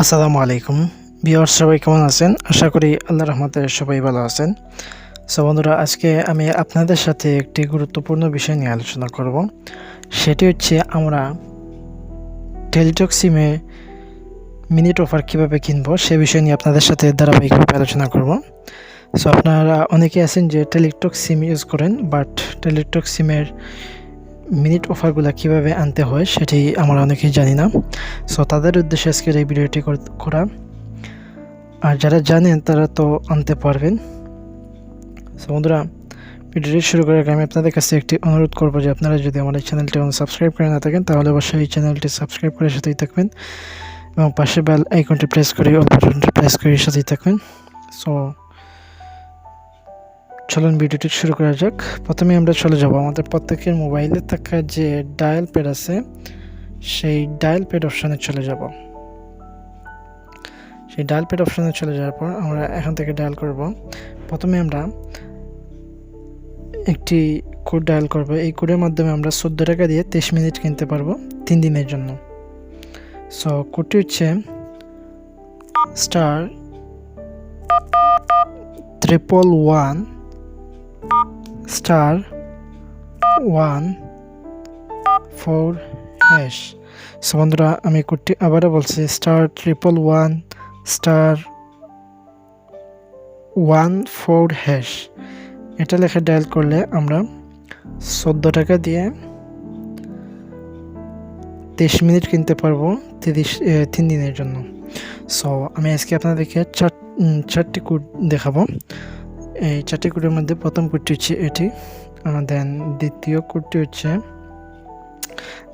আসসালামু আলাইকুম। বিয়ার সবাই কেমন আছেন? আশা করি আল্লাহ রহমতে সবাই ভালো আছেন। সো বন্ধুরা, আজকে আমি আপনাদের সাথে একটি গুরুত্বপূর্ণ বিষয় নিয়ে আলোচনা করব। সেটি হচ্ছে আমরা টেলিটক সিমে মিনিট অফার কীভাবে কিনবো সে বিষয় নিয়ে আপনাদের সাথে ধারাবাহিকভাবে আলোচনা করব। সো আপনারা অনেকে আছেন যে টেলিটক সিম ইউজ করেন, বাট টেলিটক সিমের মিনিট অফারগুলো কীভাবে আনতে হয় সেটি আমরা অনেকেই জানি না। সো তাদের উদ্দেশ্যে আজকের এই ভিডিওটি করা আর যারা জানেন, তারা তো আনতে পারবেন। সো বন্ধুরা, ভিডিওটি শুরু করার আগে আমি আপনাদের কাছে একটি অনুরোধ করব যে আপনারা যদি আমার এই চ্যানেলটি সাবস্ক্রাইব করে না থাকেন, তাহলে অবশ্যই এই চ্যানেলটি সাবস্ক্রাইব করে সাথেই থাকবেন এবং পাশে বেল আইকনটি প্রেস করে অল বাটনটি প্রেস করে সাথেই থাকবেন। সো চলুন ভিডিওটি শুরু করা যাক। প্রথমে আমরা চলে যাব। আমাদের প্রত্যেকের মোবাইলে থাকা যে ডায়াল প্যাড আছে, সেই ডায়াল প্যাড অপশানে চলে যাব। সেই ডায়াল প্যাড অপশানে চলে যাওয়ার পর আমরা এখান থেকে ডায়াল করব। প্রথমে আমরা একটি কোড ডায়াল করব। এই কোডের মাধ্যমে আমরা চোদ্দ টাকা দিয়ে তেইশ মিনিট কিনতে পারব তিন দিনের জন্য। সো কোডটি হচ্ছে star triple one star one four hash. So বন্ধুরা, আমি কোডটি আবারও বলছি, star triple one, star one four hash. এটা লেখা ডায়াল করলে আমরা চোদ্দ টাকা দিয়ে তেইশ মিনিট কিনতে পারব তিরিশ তিন দিনের জন্য। সো আমি আজকে আপনাদেরকে চার চারটি কোড দেখাবো। এই চারটি কোডের মধ্যে প্রথম কোডটি হচ্ছে এটি দেন দ্বিতীয় কোডটি হচ্ছে,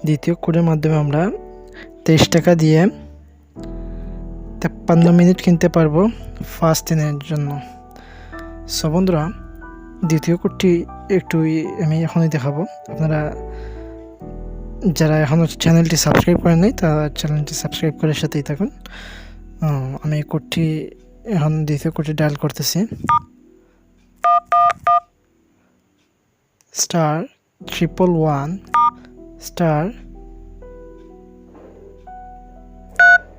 দ্বিতীয় কোডের মাধ্যমে আমরা তেইশ টাকা দিয়ে তেপ্পান্ন মিনিট কিনতে পারব ফার্স্ট দিনের জন্য। সো বন্ধুরা, দ্বিতীয় কোডটি একটু আমি এখনই দেখাবো। আপনারা যারা এখনও চ্যানেলটি সাবস্ক্রাইব করেন নাই, তারা চ্যানেলটি সাবস্ক্রাইব করে সাথেই থাকুন। আমি কোডটি এখন দ্বিতীয় কোডটি ডায়াল করতেছি। Star triple one, star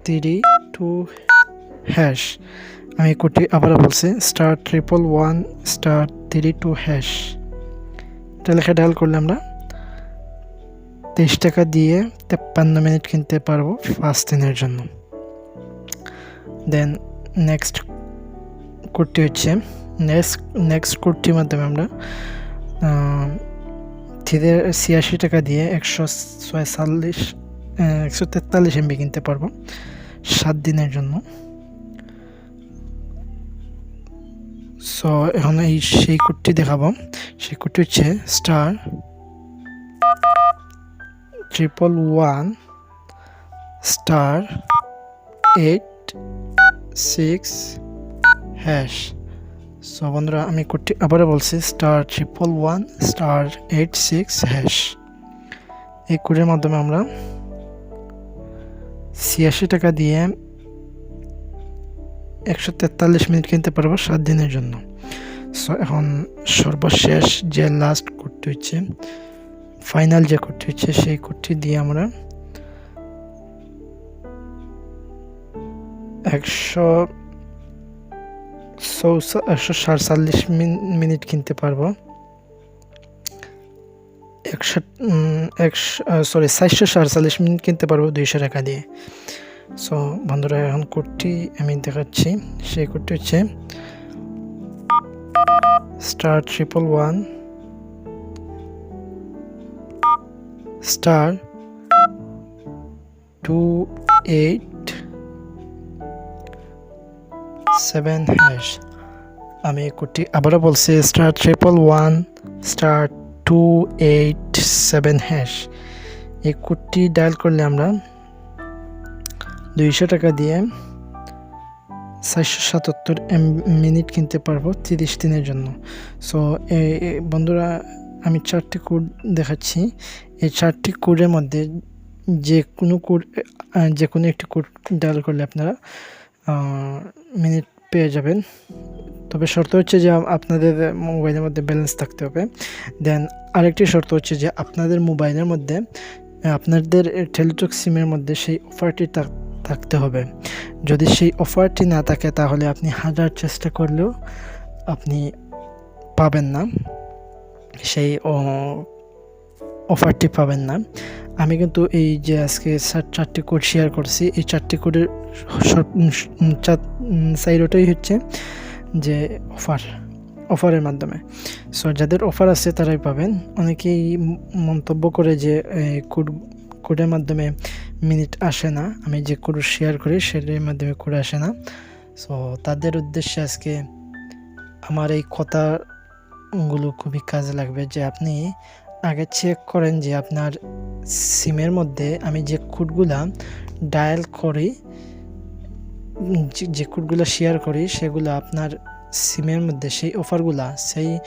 three two hash. আমি এই কোডটি আবারও বলছি, star triple one, star three two hash. এটা লেখা ডায়াল করলে আমরা তেইশ টাকা দিয়ে তেপ্পান্ন মিনিট কিনতে পারব ফার্স্ট দিনের জন্য। দেন নেক্সট কোডটি হচ্ছে নেক্সট নেক্সট কোডটির মাধ্যমে আমরা থ্রিদের ছিয়াশি টাকা দিয়ে একশো ছয়চল্লিশ একশো তেতাল্লিশ এমবি কিনতে পারব সাত দিনের জন্য। সো এখন এই সেই কোডটি দেখাবো। সেই কোডটি হচ্ছে star triple one star eight six hash so বন্ধুরা, আমি কোডটি আবারও বলছি star triple one star eight six hash এই কোডের মাধ্যমে আমরা ছিয়াশি টাকা দিয়ে একশো তেতাল্লিশ মিনিট কিনতে পারব সাত দিনের জন্য। সো এখন সর্বশেষ যে লাস্ট কোডটি হচ্ছে ফাইনাল যে কোডটি হচ্ছে, সেই কোডটি দিয়ে আমরা একশো সাতচল্লিশ মিনিট কিনতে পারব। একশো একশো সরি চারশো সাতচল্লিশ মিনিট কিনতে পারব দুইশো টাকা দিয়ে। সো বন্ধুরা, এখন কোডটি আমি দেখাচ্ছি। সেই কোডটি হচ্ছে star triple one star two eight seven hash আমি কোডটি আবারও বলছি star triple one star two eight seven hash এই কোডটি ডায়াল করলে আমরা দুইশো টাকা দিয়ে চারশো সাতাত্তর এম মিনিট কিনতে পারব তিরিশ দিনের জন্য। সো বন্ধুরা, আমি চারটি কোড দেখাচ্ছি। এই চারটি কোডের মধ্যে যে কোনো কোড যে কোনো একটি কোড ডায়াল করলে আপনারা মিনিট পেয়ে যাবেন। তবে শর্ত হচ্ছে যে আপনাদের মোবাইলের মধ্যে ব্যালেন্স থাকতে হবে। দেন আরেকটি শর্ত হচ্ছে যে আপনাদের মোবাইলের মধ্যে, আপনাদের টেলিটক সিমের মধ্যে সেই অফারটি থাক- থাকতে হবে। যদি সেই অফারটি না থাকে তাহলে আপনি হাজার চেষ্টা করলেও আপনি পাবেন না। সেই অফারটি পাবেন না। আমি কিন্তু এই যে আজকে চার- চারটি কোড শেয়ার করছি। এই চারটি কোডের সাইডটাই হচ্ছে যে অফার, অফারের মাধ্যমে। সো যাদের অফার আছে তারাই পাবেন। অনেকেই মন্তব্য করে যে কোড, কোডের মাধ্যমে মিনিট আসে না। আমি যে কোড শেয়ার করি সেটার মাধ্যমে কোড আসে না। সো তাদের উদ্দেশ্যে আজকে আমার এই কথাগুলো খুবই কাজে লাগবে যে আপনি আগে চেক করেন যে আপনার সিমের মধ্যে আমি যে কোডগুলা ডায়াল করি যে- যে কোডগুলো শেয়ার করি, সেগুলো আপনার সিমের মধ্যে, সেই অফারগুলা সেই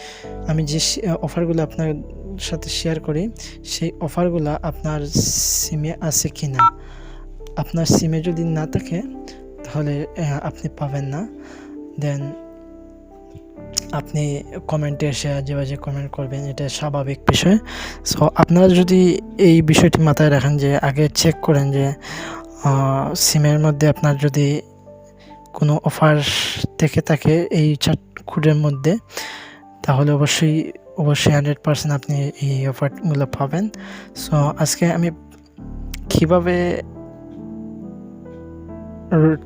আমি যে অফারগুলো আপনার সাথে শেয়ার করি, সেই অফারগুলা আপনার সিমে আছে কি না আপনার সিমে যদি না থাকে, তাহলে আপনি পাবেন না। দেন আপনি কমেন্টে এসে বাজে কমেন্ট করবেন, এটা স্বাভাবিক বিষয়। সো আপনারা যদি এই বিষয়টি মাথায় রাখেন যে, আগে চেক করেন যে সিমের মধ্যে আপনার যদি কোনো অফার থেকে থাকে এই চার কোডের মধ্যে, তাহলে অবশ্যই অবশ্যই হান্ড্রেড পার্সেন্ট আপনি এই অফারগুলো পাবেন। সো আজকে আমি কীভাবে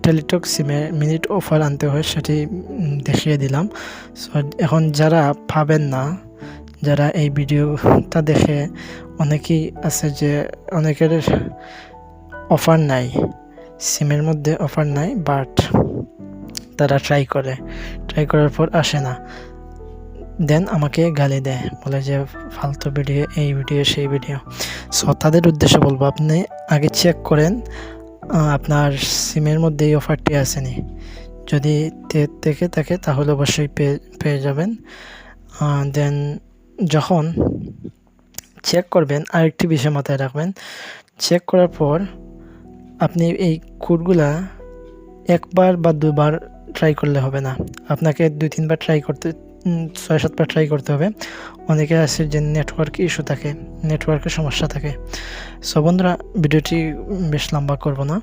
টেলিটক সিমে মিনিট অফার আনতে হয় সেটি দেখিয়ে দিলাম। সো এখন যারা পাবেন না, যারা এই ভিডিওটা দেখে অনেকেই আছে যে অনেকের অফার নাই সিমের মধ্যে অফার নাই বাট তারা ট্রাই করে। ট্রাই করার পর আসে না। দেন আমাকে গালি দেয়। বলে যে, ফালতু ভিডিও এই ভিডিও সেই ভিডিও সো তাদের উদ্দেশ্যে বলব, আপনি আগে চেক করেন আপনার সিমের মধ্যে এই অফারটি আসেনি। যদি থেকে থাকে, তাহলে অবশ্যই পেয়ে পেয়ে যাবেন। দেন যখন চেক করবেন, আরেকটি বিষয় মাথায় রাখবেন। চেক করার পর আপনি এই কোডগুলা একবার বা দুবার ট্রাই করলে হবে না। আপনাকে দুই তিনবার ট্রাই করতে ছয় সাতবার ট্রাই করতে হবে। অনেকে আছে যে নেটওয়ার্ক ইস্যু থাকে নেটওয়ার্কের সমস্যা থাকে। সো বন্ধুরা, ভিডিওটি বেশ লম্বা করব না।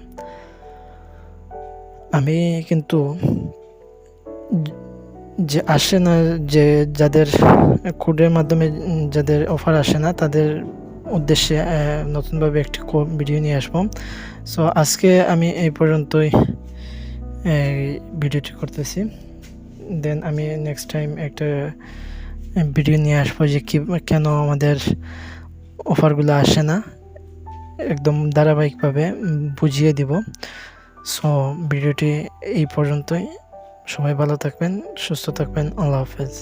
আমি কিন্তু যে আসে না, যে যাদের কোডের মাধ্যমে, যাদের অফার আসে না, তাদের উদ্দেশ্যে নতুনভাবে একটি ভিডিও নিয়ে আসব। সো আজকে আমি এই পর্যন্তই। ভিডিওটি করতেছি। দেন আমি নেক্সট টাইম একটা ভিডিও নিয়ে আসব যে কী, কেন আমাদের অফারগুলো আসে না। একদম ধারাবাহিকভাবে বুঝিয়ে দিব। সো ভিডিওটি এই পর্যন্তই। সবাই ভালো থাকবেন, সুস্থ থাকবেন। আল্লাহ হাফেজ।